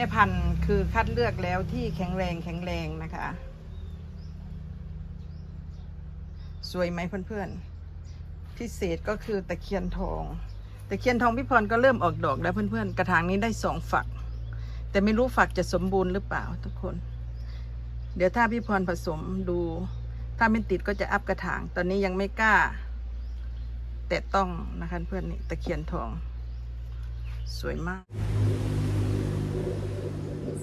ม่พันธุ์คือคัดเลือกแล้วที่แข็งแรงแข็งแรงนะคะ สวยไหมเพื่อนๆ พิเศษก็คือตะเคียนทอง ตะเคียนทองพี่พรก็เริ่มออกดอกแล้วเพื่อนๆ กระถางนี้ได้สองฝัก แต่ไม่รู้ฝักจะสมบูรณ์หรือเปล่าทุกคน เดี๋ยวถ้าพี่พรผสมดู ถ้าไม่ติดก็จะอัพกระถาง ตอนนี้ยังไม่กล้า แต่ต้องนะคะเพื่อนนี่ตะเคียนทอง สวยมาก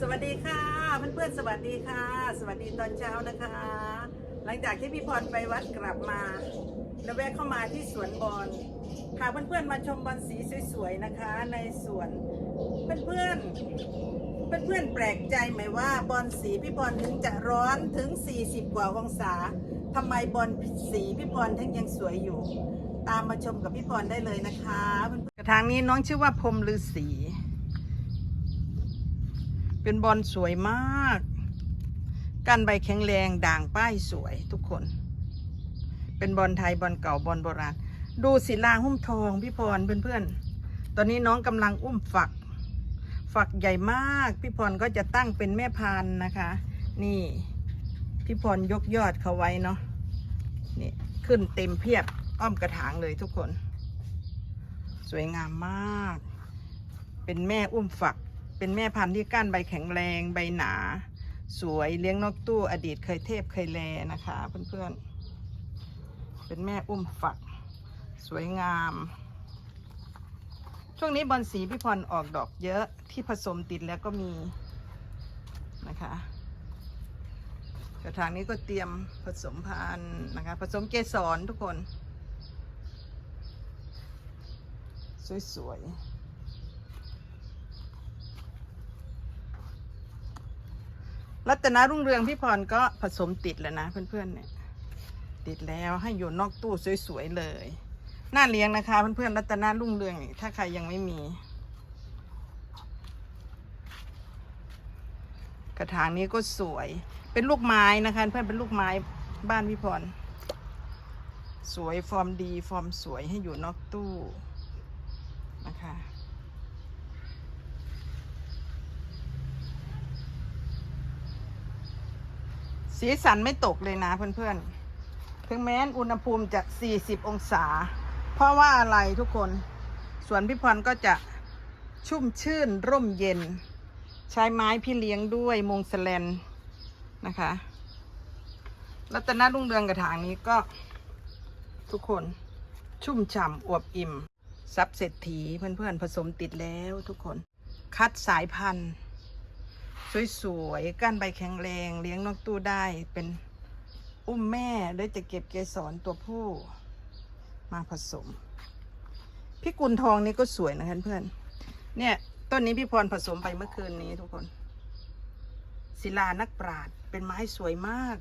สวัสดีค่ะเพื่อนๆสวัสดีค่ะ สวัสดีตอนเช้านะคะ หลังจากที่พี่พรไปวัดกลับมา แล้วแวะเข้ามาที่สวนบอลพาเพื่อนๆมาชมบอลสีสวยๆนะคะ ในสวนเพื่อนๆเพื่อนๆแปลกใจไหมว่าบอลสีพี่พรถึงจะร้อนถึง 40 กว่าองศาทำไมบอลสีพี่พรถึงยังสวยอยู่ ตามมาชมกับพี่พรได้เลยนะคะกระถางนี้น้องชื่อว่าพรมฤาษี เป็นบอลสวยมากก้านใบแข็งแรงด่างป้ายสวยทุกคน เป็นบอลไทยบอลเก่าบอลโบราณ ดูศิลาหุ้มทองพี่พรเพื่อนๆ ตอนนี้น้องกำลังอุ้มฝัก ฝักใหญ่มาก พี่พรก็จะตั้งเป็นแม่พันธุ์นะคะ นี่พี่พรยกยอดเขาไว้เนาะนี่ขึ้นเต็มเพียบอ้อมกระถางเลยทุกคน สวยงามมาก เป็นแม่อุ้มฝัก เป็นแม่พันธุ์ที่ก้านใบแข็งแรงใบหนา สวยเลี้ยงนกตู้อดีตเคยเทพเคยแลนะคะ เพื่อนๆ เป็นแม่อุ้มฝัก สวยงาม ช่วงนี้บอลสีพี่พรออกดอกเยอะที่ผสมติดแล้วก็มีนะคะกระถางนี้ก็เตรียมผสมพันธุ์นะคะ ผสมเกสรทุกคน สวยๆ รัตนารุ่งเรืองพี่พรก็ผสมติดแล้วนะ เพื่อนๆเนี่ย ติดแล้วให้อยู่นอกตู้สวยๆเลยน่าเลี้ยงนะคะ เพื่อนๆรัตนารุ่งเรืองนี่ถ้าใครยังไม่มี กระถางนี้ก็สวย เป็นลูกไม้นะคะ เพื่อนเป็นลูกไม้บ้านพี่พร สวยฟอร์มดี ฟอร์มสวยให้อยู่นอกตู้นะคะ สีสันไม่ตกเลยนะเพื่อนๆ ถึงแม้นอุณหภูมิจะ 40 องศา เพราะว่าอะไรทุกคน สวนพี่พรก็จะชุ่มชื่นร่มเย็น ใช้ไม้พี่เลี้ยงด้วยมงสแลนนะคะ รัตนรุ่งเรืองกระถางนี้ก็ทุกคนชุ่มฉ่ำอวบอิ่มซับเศรษฐีเพื่อนๆผสมติดแล้วทุกคน คัดสายพันธุ์ สวยๆก้านใบแข็งแรงเลี้ยงนกตู้ได้เป็นอุ้มแม่หรือจะเก็บเกสรตัวผู้มาผสม พี่กุลทองนี่ก็สวยนะคะเพื่อน เนี่ยต้นนี้พี่พรผสมไปเมื่อคืนนี้ทุกคน ศิลานักปราดเป็นไม้สวยมาก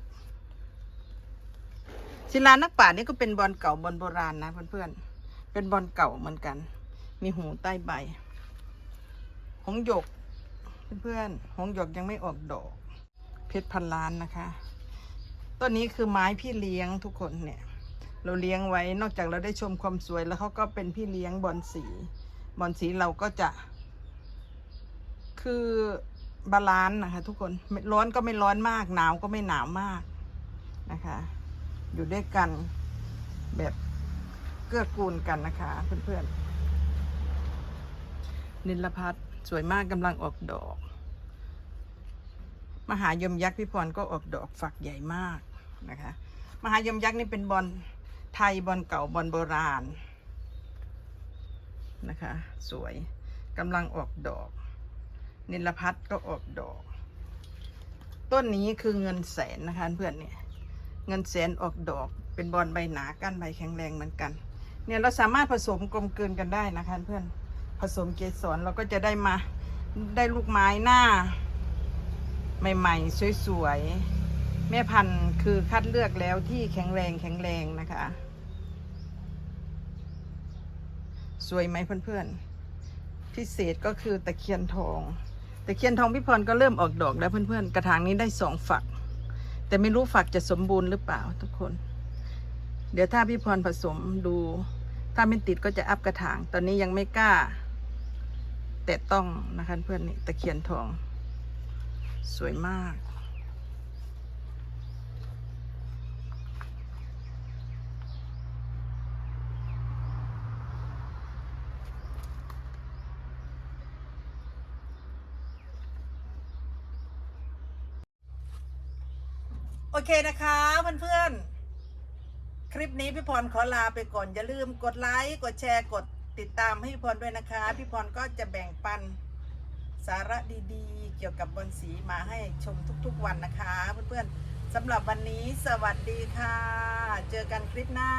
ศิลานักปราดนี่ก็เป็นบอลเก่าบอลโบราณนะเพื่อนๆเป็นบอลเก่าเหมือนกัน มีหูใต้ใบหงหยก เพื่อนๆหงหยกยังไม่ออกดอก เพชรพันล้านนะคะ ต้นนี้คือไม้พี่เลี้ยงทุกคนเนี่ย เราเลี้ยงไว้นอกจากเราได้ชมความสวยแล้วเขาก็เป็นพี่เลี้ยงบอลสีบอลสีเราก็จะ คือบาลานซ์นะคะ ทุกคนร้อนก็ไม่ร้อนมาก หนาวก็ไม่หนาวมากนะคะ อยู่ด้วยกันแบบเกื้อกูลกันนะคะ เพื่อนๆนิลพัฒน์ สวยมากกำลังออกดอก มหายมยักษ์พี่พรก็ออกดอกฝักใหญ่มากนะคะ มหายมยักษ์นี่เป็นบอลไทยบอลเก่าบอลโบราณนะคะ สวยกำลังออกดอกนิลพัฒน์ก็ออกดอก ต้นนี้คือเงินแสนนะคะเพื่อนเนี่ยเงินแสนออกดอก เป็นบอลใบหนาก้านใบแข็งแรงเหมือนกัน เนี่ยเราสามารถผสมกลมกลืนกันได้นะคะเพื่อน ผสมเกสรเราก็จะได้มาได้ลูกไม้หน้า ใหม่ๆ สวยๆ แม่พันธุ์คือคัดเลือกแล้วที่แข็งแรงแข็งแรงนะคะ สวยไหมเพื่อนๆ พิเศษก็คือตะเคียนทองตะเคียนทองพี่พรก็เริ่มออกดอกแล้วเพื่อนๆ กระถางนี้ได้สองฝัก แต่ไม่รู้ฝักจะสมบูรณ์หรือเปล่าทุกคน เดี๋ยวถ้าพี่พรผสมดู ถ้าไม่ติดก็จะอัพกระถาง ตอนนี้ยังไม่กล้า แตะต้องนะคะเพื่อนนี่ตะเคียนทอง สวยมากโอเคนะคะเพื่อนๆ คลิปนี้พี่พรขอลาไปก่อน อย่าลืมกดไลค์ กดแชร์กด ติดตามให้พี่พรด้วยนะคะ พี่พรก็จะแบ่งปันสาระดีๆ เกี่ยวกับบอลสีมาให้ชมทุกๆวันนะคะ เพื่อนๆสำหรับวันนี้สวัสดีค่ะ เจอกันคลิปหน้า